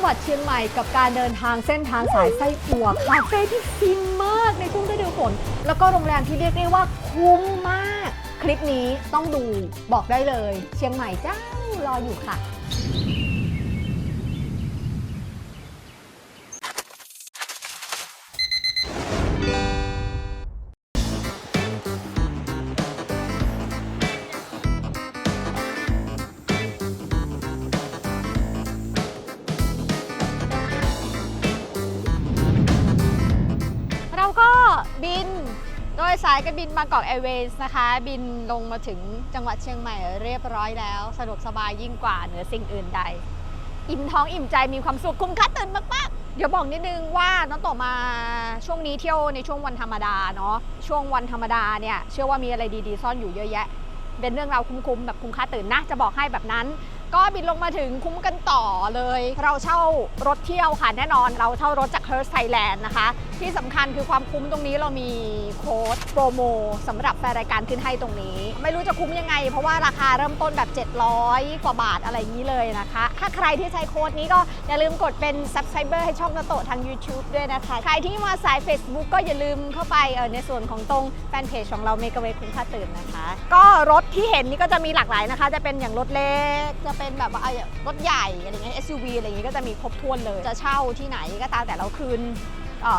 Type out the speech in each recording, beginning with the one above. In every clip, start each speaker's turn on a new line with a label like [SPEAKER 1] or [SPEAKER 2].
[SPEAKER 1] งหวัดเชียงใหม่กับการเดินทางเส้นทางสายไส้อั่วคาเฟ่ที่ฟินมากในช่วงฤดูฝนแล้วก็โรงแรมที่เรียกได้ว่าคุ้มมาก คลิปนี้ต้องดูบอกได้เลย เชียงใหม่เจ้ารออยู่ค่ะ ยสายการบินบางกอกแอร์เวย์นะคะ บินลงมาถึงจังหวัดเชียงใหม่เรียบร้อยแล้ว สะดวกสบายยิ่งกว่าเหนือสิ่งอื่นใด อิ่มท้องอิ่มใจมีความสุขคุ้มค่าตื่นมากๆ เดี๋ยวบอกนิดนึงว่าน้องต่อมาช่วงนี้เที่ยวในช่วงวันธรรมดาเนาะช่วงวันธรรมดาเนี่ยเชื่อว่ามีอะไรดีๆ ซ่อนอยู่เยอะแยะ เป็นเรื่องราวคุ้มๆแบบคุ้มค่าตื่นนะจะบอกให้แบบนั้น ก็บินลงมาถึงคุ้มกันต่อเลย เราเช่ารถเที่ยวค่ะ แน่นอนเราเช่ารถจาก h e r s Thailand นะคะ ที่สำคัญคือความคุ้มตรงนี้เรามีโค้ดโปรโมสำหรับแฟนรายการขึ้นให้ตรงนี้ ไม่รู้จะคุ้มยังไง เพราะว่าราคาเริ่มต้นแบบ 700 กว่าบาทอะไรอย่างนี้เลยนะคะ ถ้าใครที่ใช้โค้ดนี้ก็อย่าลืมกดเป็น subscriber ให้ช่องนาโตะทาง YouTube ด้วยนะคะ ใครที่มาสาย Facebook ก็อย่าลืมเข้าไปในส่วนของตรงแฟนเพจของเราเมกะเวคุ้มค่าตื่นนะคะ ก็รถที่เห็นนี่ก็จะมีหลากหลายนะคะ จะเป็นอย่างรถเล็กจะเป็นแบบว่ารถใหญ่อะไรเงี้ย SUV อะไรอย่างงี้ยก็จะมีครบถ้วนเลย จะเช่าที่ไหนก็ตามแต่เราคืน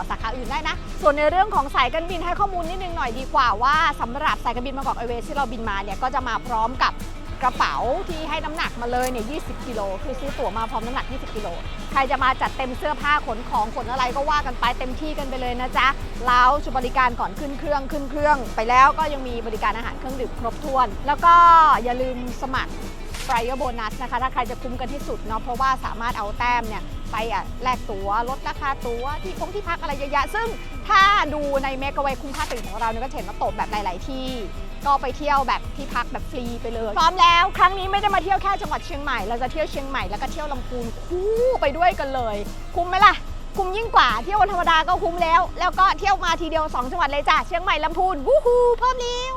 [SPEAKER 1] สาขาอื่นได้นะ ส่วนในเรื่องของสายการบินให้ข้อมูลนิดนึงหน่อยดีกว่าว่าสำหรับสายการบินบางกอกไอเวย์ที่เราบินมาเนี่ยก็จะมาพร้อมกับกระเป๋าที่ให้น้ำหนักมาเลยเนี่ย 20 กิโล คือซื้อตั๋วมาพร้อมน้ำหนัก 20 กิโล ใครจะมาจัดเต็มเสื้อผ้าขนของขนอะไรก็ว่ากันไปเต็มที่กันไปเลยนะจ๊ะ แล้วจุดบริการก่อนขึ้นเครื่องขึ้นเครื่อง ไปแล้วก็ยังมีบริการอาหารเครื่องดื่มครบถ้วน แล้วก็อย่าลืมสมัคร ไ r ร e r โบนัสนะคะ ถ้าใครจะคุ้มกันที่สุดเนาะเพราะว่าสามารถเอาแต้มเนี่ยไปอะแลกตั๋วลดราคาตั๋วที่พงที่พักอะไรเยอะแยะซึ่งถ้าดูในเมกะเวคุ้มค่าตื่นของเราเนี่ยก็เห็นว่าตบแบบหลาย ๆ ที่ก็ไปเที่ยวแบบที่พักแบบฟรีไปเลย พร้อมแล้ว ครั้งนี้ไม่ได้มาเที่ยวแค่จังหวัดเชียงใหม่ เราจะเที่ยวเชียงใหม่แล้วก็เที่ยวลำพูนคู่ไปด้วยกันเลย คุ้มไหมล่ะ คุ้มยิ่งกว่าเที่ยววันธรรมดาก็คุ้มแล้ว แล้วก็เที่ยวมาทีเดียวสองจังหวัดเลยจ้ะเชียงใหม่ลำพูนวู้ฮู้พร้อมแล้ว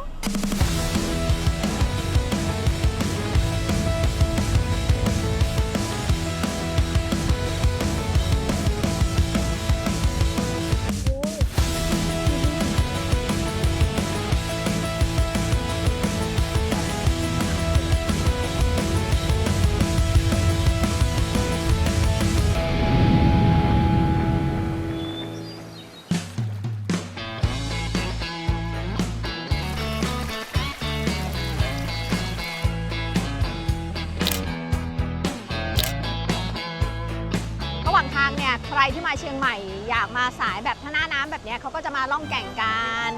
[SPEAKER 1] เชียงใหม่อยากมาสายแบบท่าหน้าน้ำแบบเนี้ยเขาก็จะมาล่องแก่งกัน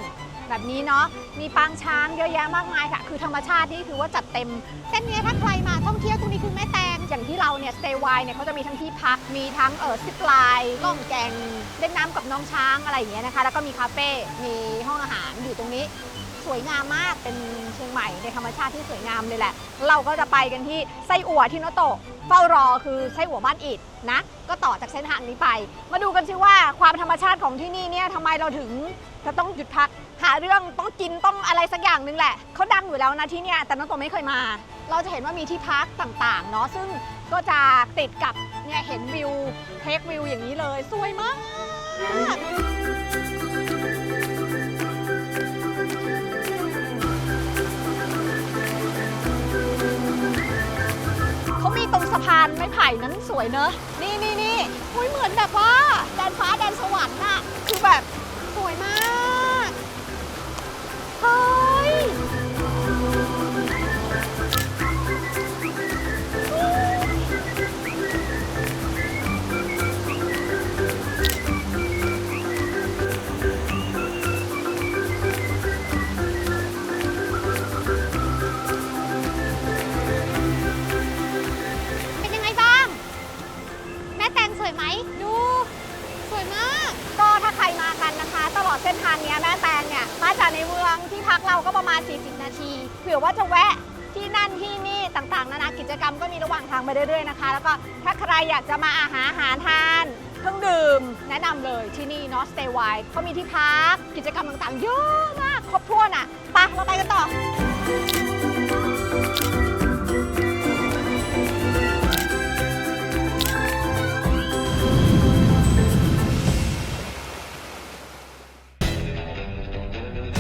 [SPEAKER 1] แบบนี้เนาะ มีปางช้างเยอะแยะมากมายค่ะ คือธรรมชาตินี่คือว่าจัดเต็ม เส้นเนี้ยถ้าใครมาท่องเที่ยวตรงนี้คือแม่แตง อย่างที่เราเนี่ยสเตย์ไวเนี่ยเขาจะมีทั้งที่พัก มีทั้งเออซิปไลน์ล่องแก่งเล่นน้ำกับน้องช้างอะไรอย่างเงี้ยนะคะ แล้วก็มีคาเฟ่ มีห้องอาหารอยู่ตรงนี้ สวยงามมากเป็นเชียงใหม่ในธรรมชาติที่สวยงามเลยแหละ เราก็จะไปกันที่ไส้อั่วที่โนโตะเฝ้ารอคือไส้อั่วบ้านอิดนะ ก็ต่อจากเส้นทางนี้ไป มาดูกันซิว่าความธรรมชาติของที่นี่เนี่ยทำไมเราถึงจะต้องหยุดพักหาเรื่องต้องกินต้องอะไรสักอย่างหนึ่งแหละเขาดังอยู่แล้วนะที่เนี่ยแต่โนโตะไม่เคยมา เราจะเห็นว่ามีที่พักต่างๆเนาะซึ่งก็จะติดกับเนี่ยเห็นวิวเทควิวอย่างนี้เลย สวยมาก รงสะพานไม้ไผ่นั้นสวยเนอะ นี่นี่นี่อุ้ยเหมือนแบบว่าแดนฟ้าแดนสวรรค์น่ะ คือแบบ วยมาก ก็ถ้าใครมากันนะคะ ตลอดเส้นทางเนี้ยแม่แตงเนี่ยมาจากในเมืองที่พักเราก็ประมาณ 40 นาทีเผื่อว่าจะแวะที่นั่นที่นี่ต่างๆ นานากิจกรรมก็มีระหว่างทางไปเรื่อยๆนะคะ แล้วก็ถ้าใครอยากจะมาอาหารอาหารทานเครื่องดื่ม แนะนำเลยที่นี่เนาะ Stay Wide เขามีที่พักกิจกรรมต่างๆ เยอะมากครบถ้วนอะไปเราไปกันต่อ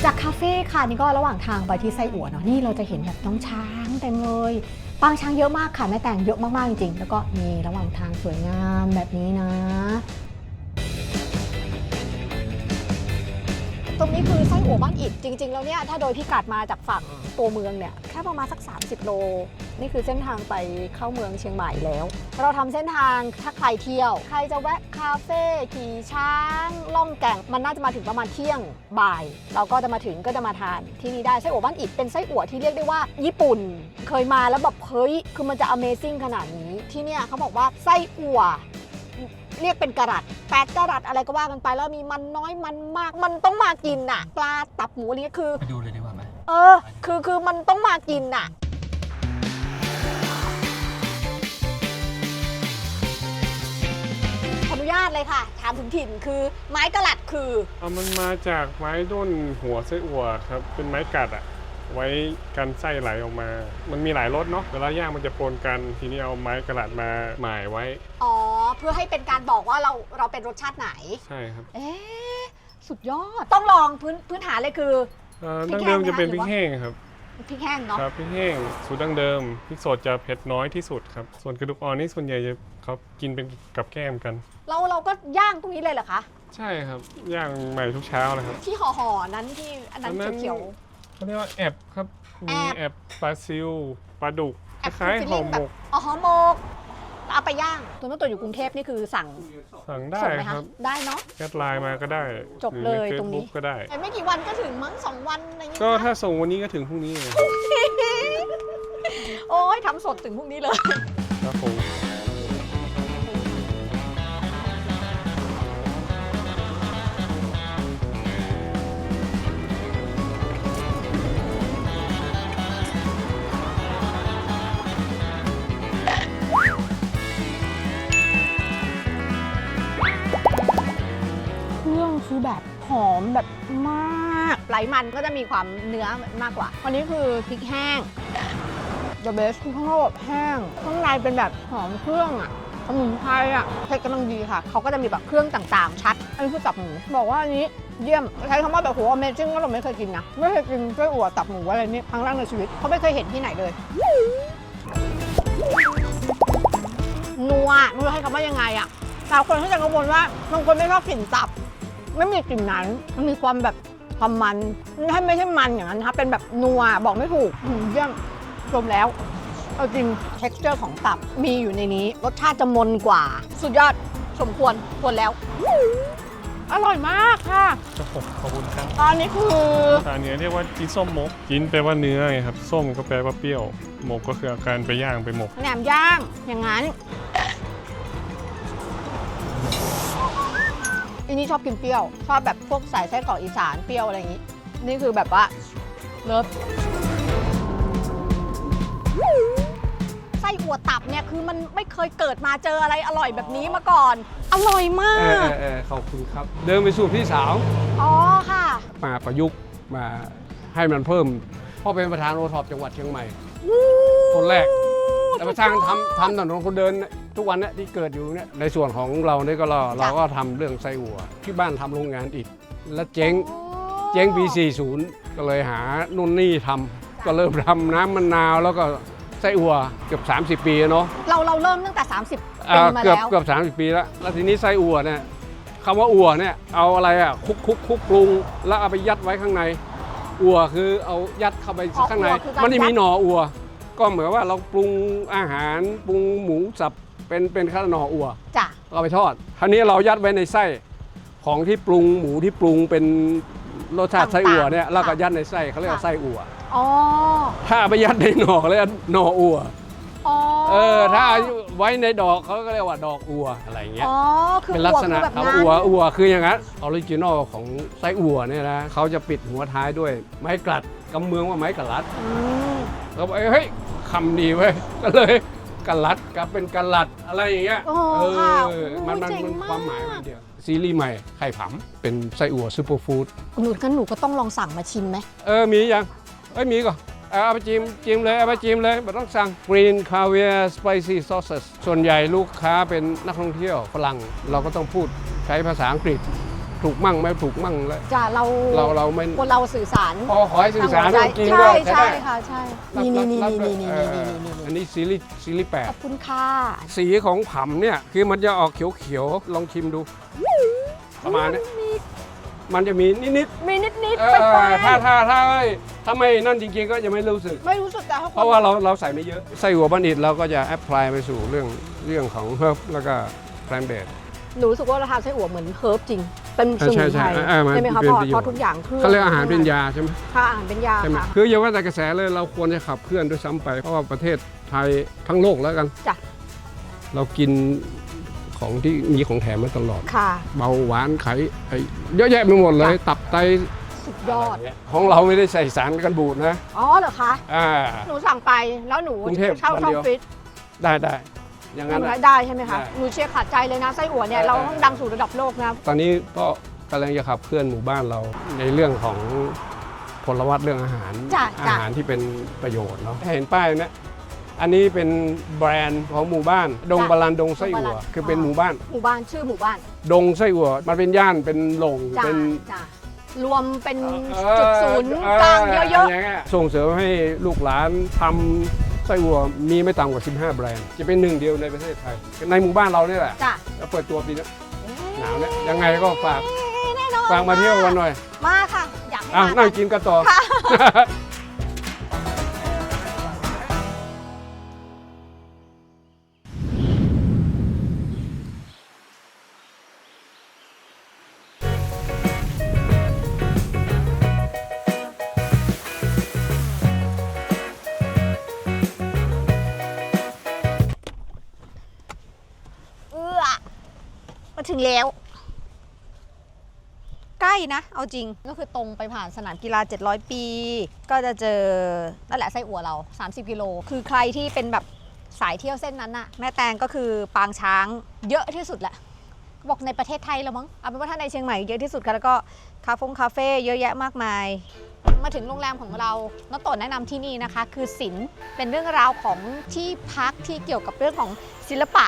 [SPEAKER 1] จากคาเฟ่ค่ะนี่ก็ระหว่างทางไปที่ไส้อั่วเนาะนี่เราจะเห็นแบบน้องช้างเต็มเลยปางช้างเยอะมากค่ะแม่แต่งเยอะมากๆจริงๆแล้วก็นี่ระหว่างทางสวยงามแบบนี้นะ รงนี้คือไส้อั่วบ้านอิฐจริง ๆ แล้วเนี่ยถ้าโดยพิกัดมาจากฝั่งตัวเมืองเนี่ยแค่ประมาณสัก 30 โล นี่คือเส้นทางไปเข้าเมืองเชียงใหม่แล้ว เราทำเส้นทางถ้าใครเที่ยว ใครจะแวะคาเฟ่ขี่ช้าง ล่องแก่งมันน่าจะมาถึงประมาณเที่ยงบ่าย เราก็จะมาถึงก็จะมาทานที่นี่ได้ไส้อั่วบ้านอิฐเป็นไส้อั่วที่เรียกได้ว่าญี่ปุ่น เคยมาแล้วแบบเฮ้ยคือมันจะ Amazing ขนาดนี้ที่เนี่ยเขาบอกว่าไส้อั่ว เรียกเป็นกะรัตแปดกะรัตอะไรก็ว่ากันไปแล้วมีมันน้อยมันมาก มันต้องมากินน่ะ ปลาตับหมูอะไรเงี้ยคือ
[SPEAKER 2] ไปดูเลยดีกว่าไหม
[SPEAKER 1] เออ คือคือมันต้องมากินน่ะ ขออนุญาตเลยค่ะ ถามถึงถิ่นคือไม้กะลัดคือ
[SPEAKER 3] เอามันมาจากไม้ด้นหัวไส้อั่วครับ เป็นไม้กัดอะ ไว้กันไส้ไหลออกมา มันมีหลายรสเนาะเวลาย่างมันจะปนกัน ทีนี้เอาไม้กระดาษมาหมายไว้
[SPEAKER 1] อ๋อ เพื่อให้เป็นการบอกว่าเราเราเป็นรสชาติไหน
[SPEAKER 3] ใช่ครับ
[SPEAKER 1] เอ๊ะสุดยอด ต้องลองพื้นพื้นฐานเลยคือ
[SPEAKER 3] เอ่อ
[SPEAKER 1] พริ
[SPEAKER 3] ดั้
[SPEAKER 1] ก
[SPEAKER 3] ง
[SPEAKER 1] แห้
[SPEAKER 3] เดิ
[SPEAKER 1] ง
[SPEAKER 3] ม
[SPEAKER 1] ไหม
[SPEAKER 3] จะเป็น
[SPEAKER 1] คะ
[SPEAKER 3] พริกแห้งครับ
[SPEAKER 1] พริกแห้งเนาะ
[SPEAKER 3] ครับพริกแห้งสูตรดั้งเดิมพริกสดจะเผ็ดน้อยที่สุดครับ ส่วนกระดูกอ่อนนี่ส่วนใหญ่จะเขากินเป็นกับแก้มกันเรา
[SPEAKER 1] เราเราก็ย่างตรงนี้เลยเหรอคะ
[SPEAKER 3] ใช่ครับย่างใหม่ทุกเช้าเลยครับ
[SPEAKER 1] ที่ห่อห่อๆนั้นที่อันนั้น
[SPEAKER 3] อันนั้น
[SPEAKER 1] เขียว
[SPEAKER 3] เขาเรียกว่าแอบครับ
[SPEAKER 1] แอ
[SPEAKER 3] มี
[SPEAKER 1] บ
[SPEAKER 3] แอบปลาซิลปลาดุก
[SPEAKER 1] ๆ
[SPEAKER 3] คล้ายๆห่อหมก
[SPEAKER 1] อ๋อห่อหมกแล้วเอาไปย่าง ตัวเมื่อตัวอยู่กรุงเทพนี่คือสั่ง
[SPEAKER 3] สั่งได้
[SPEAKER 1] ส่งไหม
[SPEAKER 3] ค
[SPEAKER 1] คะ
[SPEAKER 3] รับ
[SPEAKER 1] ได้เนาะ
[SPEAKER 3] แอดไลน์มาก็ได้
[SPEAKER 1] จบ
[SPEAKER 3] หอ
[SPEAKER 1] เลย
[SPEAKER 3] ใน
[SPEAKER 1] ตรงนี้
[SPEAKER 3] Facebook ก็ได้
[SPEAKER 1] ไม่กี่วันก็ถึงมั้งสองวันอะไรอย่างเงี้ย
[SPEAKER 3] ก็
[SPEAKER 1] นะ
[SPEAKER 3] ถ้าส่งวันนี้ก็ถึงพรุ่งนี้เลย
[SPEAKER 1] โอ้ยทำสดถึงพรุ่งนี้เลย
[SPEAKER 3] ครับผม
[SPEAKER 1] อมแบบมากไหลมันก็จะมีความเนื้อมากกว่าอันนี้คือพริกแห้ง The best คือข้างนอกแบบแห้งข้างในเป็นแบบหอมเครื่องอะสมุนไพรอะเผ็ดกำลังดีค่ะ เขาก็จะมีแบบเครื่องต่างๆ ชัด อันนี้คือตับหมูบอกว่าอันนี้เยี่ยม ใช้คำว่าแบบโห Amazing ก็เราไม่เคยกินนะ ไม่เคยกินไส้อั่วตับหมูอะไรนี่ครั้งแรกในชีวิตเขาไม่เคยเห็นที่ไหนเลย นัวไม่รู้ให้คำว่ายังไงอะแต่คนที่จะกังวลว่าบางคนไม่ชอบกลิ่นตับ ไม่มีกลิ่นนั้นมันมีความแบบความมันไม่ใช่ไม่ใช่มันอย่างนั้นนะคะเป็นแบบนัวบอกไม่ถูกอืมเยี่ยมชมแล้วเอาจริง texture ของตับมีอยู่ในนี้ รสชาติจะมนกว่า สุดยอดสมควรควรแล้ว อร่อยมากค่ะ
[SPEAKER 3] ครับผมขอบคุณครับ
[SPEAKER 1] ตอนนี้คือ
[SPEAKER 3] อันนี้เรียกว่าจีนส้มมกจีนแปลว่าเนื้อไงครับ ส้มก็แปลว่าเปรี้ยวหมกก็คืออาการไปย่างไปหมก
[SPEAKER 1] แหนมย่างอย่างนั้น นนี้ชอบกินเปรี้ยว ชอบแบบพวกใส่ไส้กรอกอีสานเปรี้ยวอะไรอย่างนี้ นี่คือแบบว่าเลิฟไส้อั่วตับเนี่ยคือมันไม่เคยเกิดมาเจออะไรอร่อยแบบนี้มาก่อน อร่อยมา
[SPEAKER 4] เออก เออเออขอบคุณครับ เดินไปสู่พี่สาว
[SPEAKER 1] อ๋อค่ะ
[SPEAKER 4] มาประยุกต์มาให้มันเพิ่มพ่อเป็นประธานโอท็อปจังหวัดเชียงใหม่ คนแรก แต่ประธานทำทำถนนคนเดินเนี่ย ทุกวันเนี่ยที่เกิดอยู่เนี่ยในส่วนของเราเนี่ยก็เราเราก็ทำเรื่องไส้อั่วที่บ้านทำโรงงานอิฐแล้วเจ๊งเจ๊งปี 40 ก็เลยหานุ่นนี่ทำก็เริ่มทำน้ำมะนาวแล้วก็ไส้อั่วเกือบ 30 ปีแล้วเนาะ
[SPEAKER 1] เราเราเริ่มตั้งแต่ 30
[SPEAKER 4] อ่า
[SPEAKER 1] ปีมา
[SPEAKER 4] เกือบ
[SPEAKER 1] แล้ว
[SPEAKER 4] เกือบสามสิบปีแล้ว แล้วทีนี้ไส้อั่วเนี่ยคำว่าอั่วเนี่ยเอาอะไรอะคลุกคลุกคลุกปรุง แล้วเอาไปยัดไว้ข้างใน อั่วคือเอายัดเข้าไป
[SPEAKER 1] อ๋อ
[SPEAKER 4] ข้างใน
[SPEAKER 1] อั่วคือการ
[SPEAKER 4] มันไม่มี
[SPEAKER 1] ยัด
[SPEAKER 4] หน่ออั่ว ก็เหมือนว่าเราปรุงอาหารปรุงหมูสับ เป็นเป็นข้าวหน่ออั่ว
[SPEAKER 1] จ้ะ
[SPEAKER 4] เอาไปทอดคราวนี้เรายัดไว้ในไส้ของที่ปรุงหมูที่ปรุงเป็นรสชาติไส้อั่วเนี่ยแล้วก็ยัดในไส้เขาเรียกว่าไส้อั่ว
[SPEAKER 1] อ๋อ
[SPEAKER 4] ถ้าเอาไปยัดในหน่อเขาเรียกว่าหน่ออั่ว
[SPEAKER 1] อ๋อ
[SPEAKER 4] เออถ้าไว้ในดอกเขาก็เรียกว่าดอกอั่วอะไรอย่างเงี้ย
[SPEAKER 1] อ๋อคือ
[SPEAKER 4] เป็นลักษณะ
[SPEAKER 1] อั่วคือแบบ
[SPEAKER 4] ครับ
[SPEAKER 1] นั้น
[SPEAKER 4] อัวอัวคืออย่างนั้นออริจินอลของไส้อัวเนี่ยนะเขาจะปิดหัวท้ายด้วยไม้กลัดกำเมืองว่าไม้กลัด
[SPEAKER 1] อืม
[SPEAKER 4] เราบอกเฮ้ยคำดีเว้ยก็เลย กลัดกลับเป็นกลัดอะไรอย่างเงี้ย
[SPEAKER 1] โอ้
[SPEAKER 4] เอ
[SPEAKER 1] ค่ะ
[SPEAKER 4] อมันมัน
[SPEAKER 1] โอ้เจ๋ง
[SPEAKER 4] มัน
[SPEAKER 1] มาก
[SPEAKER 4] ความหมายมันเดียวซีรีส์ใหม่ไข่ผำเป็นไส้อัวซูเปอร์ฟู้ด
[SPEAKER 1] หนูกันหนูก็ต้องลองสั่งมาชิมไหม
[SPEAKER 4] เออมียังเอ้ยมีก่อนเอาเอาไปจิ้มจิ้มเลยเอาไปจิ้มเลยไม่ต้องสั่ง Green Caviar Spicy Sauces ส่วนใหญ่ลูกค้าเป็นนักท่องเที่ยวฝรั่งเราก็ต้องพูดใช้ภาษาอังกฤษ ถูกมั่งไม่ถูกมั่งแล้ว
[SPEAKER 1] จ้ะเรา
[SPEAKER 4] เราเราไม่
[SPEAKER 1] คนเราสื่อสาร
[SPEAKER 4] พอขอให้สื่อสาร
[SPEAKER 1] ทงหัวใจ
[SPEAKER 4] กิน
[SPEAKER 1] ใช่
[SPEAKER 4] ก็
[SPEAKER 1] ใช่
[SPEAKER 4] ได้
[SPEAKER 1] ค่ะใช่
[SPEAKER 4] รับ
[SPEAKER 1] นี่นี่
[SPEAKER 4] รับ
[SPEAKER 1] นี่นี่
[SPEAKER 4] รับ
[SPEAKER 1] นี่
[SPEAKER 4] เอ
[SPEAKER 1] นี่
[SPEAKER 4] อ
[SPEAKER 1] นี่นี่
[SPEAKER 4] อันนี้ซีรีส์ซีรีส์แปด
[SPEAKER 1] ขอบคุณค่ะ
[SPEAKER 4] สีของผำเนี่ยคือมันจะออกเขียวๆลองชิมดู ประมาณนี้มันจะมีนิด
[SPEAKER 1] มีนิดนิด
[SPEAKER 4] ๆเอ
[SPEAKER 1] ไปไป
[SPEAKER 4] อถ้าถ้าถ้าไม่ถ้าไม่นั่นจริงๆ ก็จะไม่รู้สึก
[SPEAKER 1] ไม่รู้สึกแต่ถ้า
[SPEAKER 4] เพราะว่าเราเราใส่ไม่เยอะไส้หัวบัณฑิตเราก็จะแอพพลายไปสู่เรื่องเรื่องของเฮิร์บแล้วก็แพลนเบด
[SPEAKER 1] หนูรู้สึกว่าเราทานไส้อั่วเหมือนเฮิร์บจริง เป็นสมุน
[SPEAKER 4] ใช่
[SPEAKER 1] ไพร
[SPEAKER 4] ใช่เออมัน
[SPEAKER 1] ใช่ไหมคะ
[SPEAKER 4] เป็น
[SPEAKER 1] เพราะ
[SPEAKER 4] ประโยชน์
[SPEAKER 1] เพราะทุกอย่างครื่อง
[SPEAKER 4] เขาเรียกอาหารเป็นยาใช่ไหม
[SPEAKER 1] ค่ะอาหารเป็นยา
[SPEAKER 4] ใช่ไหม
[SPEAKER 1] ค่ะ
[SPEAKER 4] คืออย่าว่าแต่กระแสเลยเราควรจะขับเคลื่อนด้วยซ้ำไป เพราะว่าประเทศไทยทั้งโลกแล้วกัน
[SPEAKER 1] จ้ะ
[SPEAKER 4] เรากินของที่มีของแถมมาตลอด
[SPEAKER 1] ค่ะ
[SPEAKER 4] เบาหวานไขไอ้เยอะแยะไปหมดเลย
[SPEAKER 1] จ้ะ
[SPEAKER 4] ตับไต
[SPEAKER 1] สุดยอด
[SPEAKER 4] ของเราไม่ได้ใส่สารกันบูดนะ
[SPEAKER 1] อ๋อเหรอคะ
[SPEAKER 4] อ่า
[SPEAKER 1] หนูสั่งไปแล้วหนู
[SPEAKER 4] กรุงเทพ
[SPEAKER 1] เช่า
[SPEAKER 4] วัน
[SPEAKER 1] ช่อ
[SPEAKER 4] เดี
[SPEAKER 1] ง
[SPEAKER 4] ยว
[SPEAKER 1] ฟิต
[SPEAKER 4] ได้ได้ อย่างนั้น
[SPEAKER 1] ทำ
[SPEAKER 4] นะ
[SPEAKER 1] รายได้ใช่ไหมคะ
[SPEAKER 4] ได้
[SPEAKER 1] หนูเชียร์ขาดใจเลยนะไส้อั่วเนี่ย
[SPEAKER 4] เออ
[SPEAKER 1] เราต้องดังสู่ระดับโลกนะ
[SPEAKER 4] ตอนนี้ก็กำลังจะขับเคลื่อนหมู่บ้านเราในเรื่องของพลวัตเรื่องอาหาร
[SPEAKER 1] จ้ะ
[SPEAKER 4] อา
[SPEAKER 1] จ้ะ
[SPEAKER 4] หารที่เป็นประโยชน์เนาะเห็นป้ายเนะอันนี้เป็นแบรนด์ของหมู่บ้าน ดงบาลันดงไส้อั่วคือเป็นหมู่บ้าน
[SPEAKER 1] หมู่บ้านชื่อหมู่บ้าน
[SPEAKER 4] ดงไส้อั่วมันเป็นย่านเป็นโหลง
[SPEAKER 1] จ้า
[SPEAKER 4] เป็น
[SPEAKER 1] จ้ารวมเป็น
[SPEAKER 4] เออ
[SPEAKER 1] จุดศูนย์
[SPEAKER 4] เก
[SPEAKER 1] ลางเยอะา
[SPEAKER 4] งงี้ส่งเสริมให้ลูกหลานทำ ไส้อั่วมีไม่ต่ำกว่า 15 แบรนด์ จะเป็นหนึ่งเดียวในประเทศไทย ในหมู่บ้านเราเนี่ยแหละ
[SPEAKER 1] ๆจ้ะ
[SPEAKER 4] แล้วเปิดตัวปีนี้หนาวเนี่ยยังไงก็ฝาก
[SPEAKER 1] แน่นอน
[SPEAKER 4] ฝากมาเที่ยวกันหน่อย
[SPEAKER 1] มาค่ะ อยากให้
[SPEAKER 4] อะ
[SPEAKER 1] มา
[SPEAKER 4] นั่งกินกันต่อ
[SPEAKER 1] เถึงแล้ว ใกล้นะ เอาจริงก็คือตรงไปผ่านสนามกีฬา 700 ปี ก็จะเจอนั่นแหละไส้อั่วเรา 30 กิโล คือใครที่เป็นแบบสายเที่ยวเส้นนั้นน่ะ แม่แตงก็คือปางช้างเยอะที่สุดแหละบอกในประเทศไทยแล้วมั้งเอาเป็นว่าถ้าในเชียงใหม่เยอะที่สุดค่ะแล้วก็คาเฟงคาเฟ่เยอะแยะมากมาย มาถึงโรงแรมของเราน้องโตนแนะนำที่นี่นะคะ คือศิลป์เป็นเรื่องราวของที่พักที่เกี่ยวกับเรื่องของศิลปะ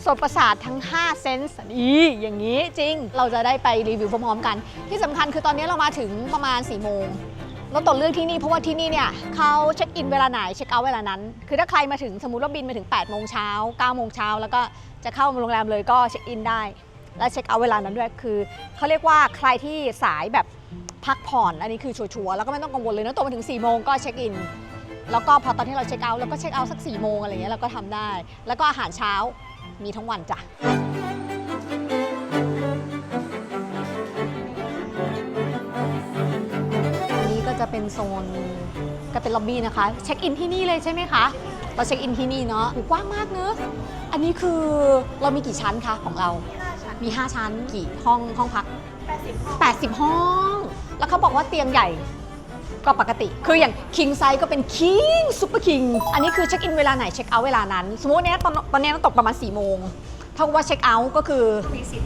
[SPEAKER 1] โสตประสาททั้ง 5 เซนส์อีอย่างนี้จริง เราจะได้ไปรีวิวพร้อมๆกัน ที่สำคัญคือตอนนี้เรามาถึงประมาณ4ี่โมงน้องโตนเลือกที่นี่เพราะว่าที่นี่เนี่ยเขาเช็คอินเวลาไหนเช็คเอาท์เวลานั้น คือถ้าใครมาถึงสมมติว่าบินมาถึง8ปดโมงเช้าเก้าโมงเช้าแล้วก็จะเข้าโรงแรมเลยก็เช็คอินได้ และเช็คเอาท์เวลานั้นด้วยคือเขาเรียกว่าใครที่สายแบบ พักผ่อนอันนี้คือชัวร์ๆแล้วก็ไม่ต้องกังวลเลยนะตัวมาถึง4ี่โมงก็เช็คอิน แล้วก็พอตอนที่เราเช็คเอาท์เราก็เช็คเอาท์สัก4ี่โมงอะไรเงี้ยเราก็ทำได้ แล้วก็อาหารเช้ามีทั้งวันจ้ะ อันนี้ก็จะเป็นโซนก็เป็นล็อบบี้นะคะ เช็คอินที่นี่เลยใช่ไหมคะเราเช็คอินที่นี่เนาะโหกว้างมากเนอะอันนี้คือเรามีกี่ชั้นคะของเรา มี 5 ชั้นกี่ห้องห้องพัก 80 ห้อง แล้วเขาบอกว่าเตียงใหญ่ก็ปกติ คืออย่าง king size ก็เป็น king super king อันนี้คือเช็คอินเวลาไหนเช็คเอาท์เวลานั้น สมมติเนี้ยตอนตอนเนี้ยต้องตกประมาณ4โมงเท่ากับว่าเช็คเอาท์ก็คือมีสิ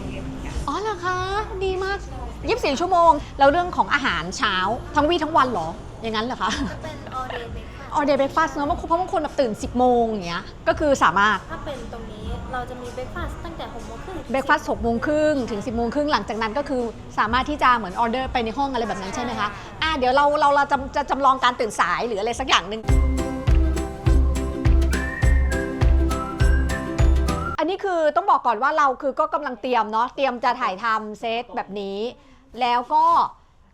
[SPEAKER 1] อ๋อเหรอคะ ดีมาก24ชั่วโมง แล้วเรื่องของอาหารเช้า ทั้งวี่ทั้งวันเหรอ อย่างนั้นเหรอคะ
[SPEAKER 2] เป็น all day breakfast
[SPEAKER 1] all day breakfast เนอะบางคนเพราะบางคนแบบตื่น 10 โมงอย่างเงี้ยก็คือสามารถ
[SPEAKER 2] ถ้าเป็นตรงนี้ เราจะมี breakfast ตั้งแต่6โมงครึ่ง
[SPEAKER 1] เบรกฟาสต์6โมงครึ่งถึง 10โมงครึ่งหลังจากนั้นก็คือสามารถที่จะเหมือนออเดอร์ไปในห้องอะไรแบบนั้นใช่ไหมคะอะเดี๋ยวเราเราเราจะจะจำลองการตื่นสายหรืออะไรสักอย่างหนึ่งอันนี้คือต้องบอกก่อนว่าเราคือก็กำลังเตรียมเนาะเตรียมจะถ่ายทำเซตแบบนี้ แล้วก็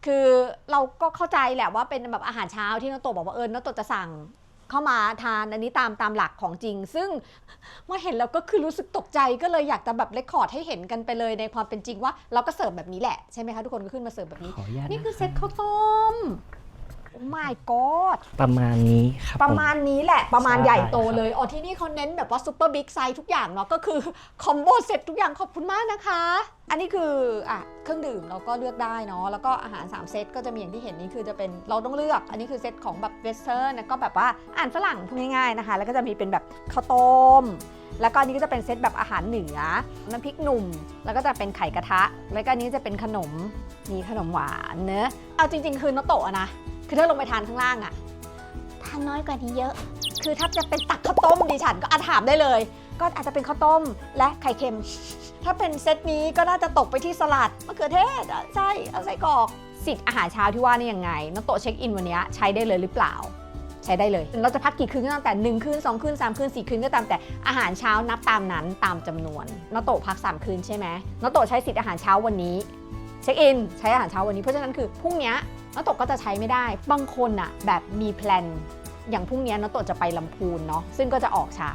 [SPEAKER 1] คือเราก็เข้าใจแหละว่าเป็นแบบอาหารเช้าที่น้องโตบอกว่าเออน้องโตจะสั่ง เข้ามาทานอันนี้ตามตามหลักของจริง ซึ่งเมื่อเห็นแล้วก็คือรู้สึกตกใจก็เลยอยากจะแบบเลคคอร์ดให้เห็นกันไปเลยในความเป็นจริงว่าเราก็เสิร์ฟแบบนี้แหละใช่ไหมคะทุกคนก็ขึ้นมาเสิร์ฟแบบนี้
[SPEAKER 5] ขออนุญาต
[SPEAKER 1] นี่คือ
[SPEAKER 5] นะ
[SPEAKER 1] เซ็ตข้าวต้มโอ้ my god
[SPEAKER 5] ประมาณนี้ครับ
[SPEAKER 1] ประ
[SPEAKER 5] ผ
[SPEAKER 1] มาณนี้แหละประมาณ
[SPEAKER 5] ใช่
[SPEAKER 1] ใหญ่โต
[SPEAKER 5] ครับ
[SPEAKER 1] เลย อ๋อที่นี่เขาเน้นแบบว่าซูเปอร์บิ๊กไซส์ทุกอย่างเนาะก็คือคอมโบเซ็ตทุกอย่างขอบคุณมากนะคะ อันนี้คืออะเครื่องดื่มเราก็เลือกได้เนาะแล้วก็อาหาร 3 เซตก็จะมีอย่างที่เห็นนี่คือจะเป็นเราต้องเลือก อันนี้คือเซตของแบบเวสเทิร์นแล้วก็แบบว่าอาหารฝรั่งพูดง่ายๆนะคะ แล้วก็จะมีเป็นแบบข้าวต้ม แล้วก็อันนี้ก็จะเป็นเซตแบบอาหารเหนือน้ำพริกหนุ่ม แล้วก็จะเป็นไข่กระทะ แล้วก็อันนี้จะเป็นขนมมีขนมหวานเนอะเอาจริง ๆ คือโนโตะอะนะ คือถ้าลงไปทานข้างล่างอะทานน้อยกว่านี้เยอะ คือถ้าจะเป็นตักข้าวต้มดิฉันก็อาถามได้เลย ก็อาจจะเป็นข้าวต้มและไข่เค็ม ถ้าเป็นเซตนี้ก็น่าจะตกไปที่สลัดมะเขือเทศอะใช่เอาใส่กรอกสิทธิ์อาหารเช้าที่ว่านี่ยังไงน้องโตะเช็คอินวันนี้ใช้ได้เลยหรือเปล่า ใช้ได้เลย เราจะพักกี่คืนก็ตามแต่ 1 คืน 2 คืน 3 คืน 4 คืนก็ตามแต่อาหารเช้านับตามนั้นตามจำนวนน้องโตะพัก 3 คืนใช่ไหมน้องโตะใช้สิทธิ์อาหารเช้าวันนี้ เช็คอิน ใช้อาหารเช้าวันนี้เพราะฉะนั้นคือพรุ่งเนี้ย น้าตกก็จะใช้ไม่ได้ บางคนอะแบบมีแพลน อย่างพรุ่งนี้น้าตกจะไปลำพูนเนาะ ซึ่งก็จะออกเช้า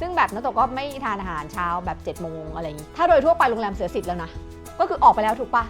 [SPEAKER 1] ซึ่งแบบน้าตกก็ไม่ทานอาหารเช้าแบบ7จ็ดโมงอะไรอย่างนี้ ถ้าโดยทั่วไปโรงแรมเสือสิทธิ์แล้วนะ ก็คือออกไปแล้วถูกปะ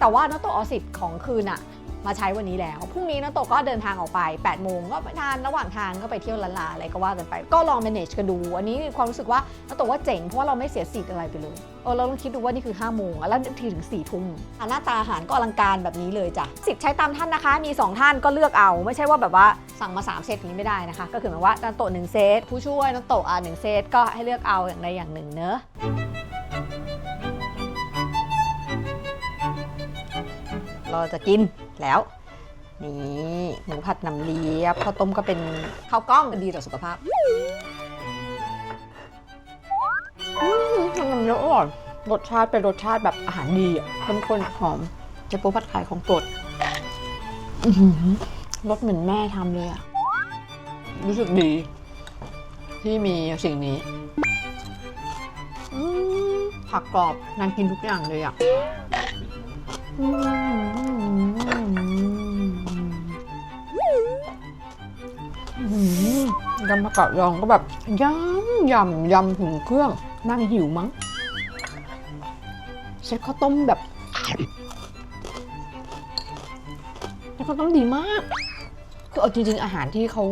[SPEAKER 1] แต่ว่าน้าตกเอาสิทธิ์ของคืนอะ มาใช้วันนี้แล้ว พรุ่งนี้น้องโตะก็เดินทางออกไป8ปดโมงก็ไปทานระหว่างทางก็ไปเที่ยวลาลาอะไรก็ว่ากันไป ก็ลอง manage กันดู อันนี้ความรู้สึกว่าน้องโตะว่าเจ๋งเพราะว่าเราไม่เสียสิทธิ์อะไรไปเลยเออเราลองคิดดูว่านี่คือ5้าโมงแล้วทีถึง4ี่ทุ่มหน้าตาอาหารก็อลังการแบบนี้เลยจ้ะสิทธิ์ใช้ตามท่านนะคะ มี 2 ท่านก็เลือกเอาไม่ใช่ว่าแบบว่าสั่งมา 3 เซตนี้ไม่ได้นะคะ ก็คือหมายว่านันโตะหนึ่งเซตผู้ช่วยนันโตะอะหนึ่งเซตก็ให้เลือกเอาอย่างใดอย่างหนึ่งเนอะ เราจะกินแล้ว นี่หมูผัดน้ำเลียบข้าวต้มก็เป็นข้าวกล้องดีต่อสุขภาพอืมมันเยอะอร่อยรสชาติเป็นรสชาติแบบอาหารดีอะเข้มข้นหอมเจโปผัดไข่ของโปรดอื้อหือรสเหมือนแม่ทำเลยอะ รู้สึกดี ที่มีสิ่งนี้อืมผักกรอบนางกินทุกอย่างเลยอะอืม ยำผักกาดดองก็แบบยำยำยำถึงเครื่องนั่งหิวมั้งเซ็ตข้าวต้มแบบเซ็ตข้าวต้มดีมากคือเอาจริง ๆ อาหารที่เขา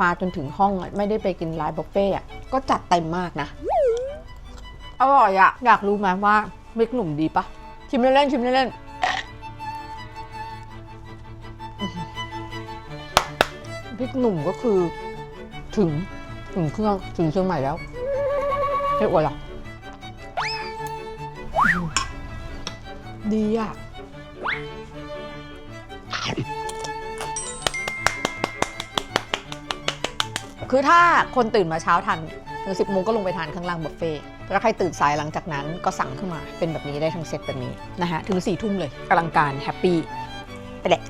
[SPEAKER 1] มาจนถึงห้องไม่ได้ไปกินไลน์บุฟเฟ่อะก็จัดเต็มมากนะ อร่อยอะอยากรู้ไหมว่ามิกหนุ่มดีปะ ชิมเล่นๆชิมเล่นๆอื้อหือพริกหนุ่มก็คือถึงถึงเครื่องถึงเชียงใหม่แล้วไม่อวยหรอกดีอะคือถ้าคนตื่นมาเช้าทันถึงสิบโมงก็ลงไปทานข้างล่างบุฟเฟ่ แล้วใครตื่นสายหลังจากนั้นก็สั่งขึ้นมาเป็นแบบนี้ได้ทั้งเซตแบบนี้นะฮะถึงสี่ทุ่มเลยอลังการแฮปปี้ไปแหละ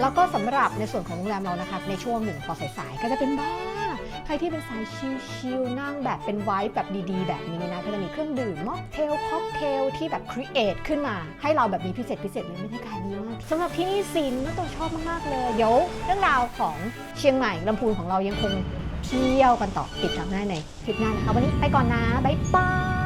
[SPEAKER 1] แล้วก็สำหรับในส่วนของโรงแรมเรานะคะในช่วงหนึ่งพอสายๆก็จะเป็นบ้าน รที่เป็นสายชิลๆนั่งแบบเป็นไวท์แบบดีๆ แบบนี้นะ ก็จะมีเครื่องดื่มม็อกเทลค็อกเทลที่แบบครีเอทขึ้นมา ให้เราแบบมีพิเศษพิเศษเลยบรรยากาศดีมากสำหรับที่นี่ซินน่าตัวชอบมากๆเลยเดี๋ยวเรื่องราวของเชียงใหม่ลำพูนของเรายังคงเที่ยวกันต่อติดตามได้ในคลิปหน้านะคะวันนี้ไปก่อนนะบ๊ายบาย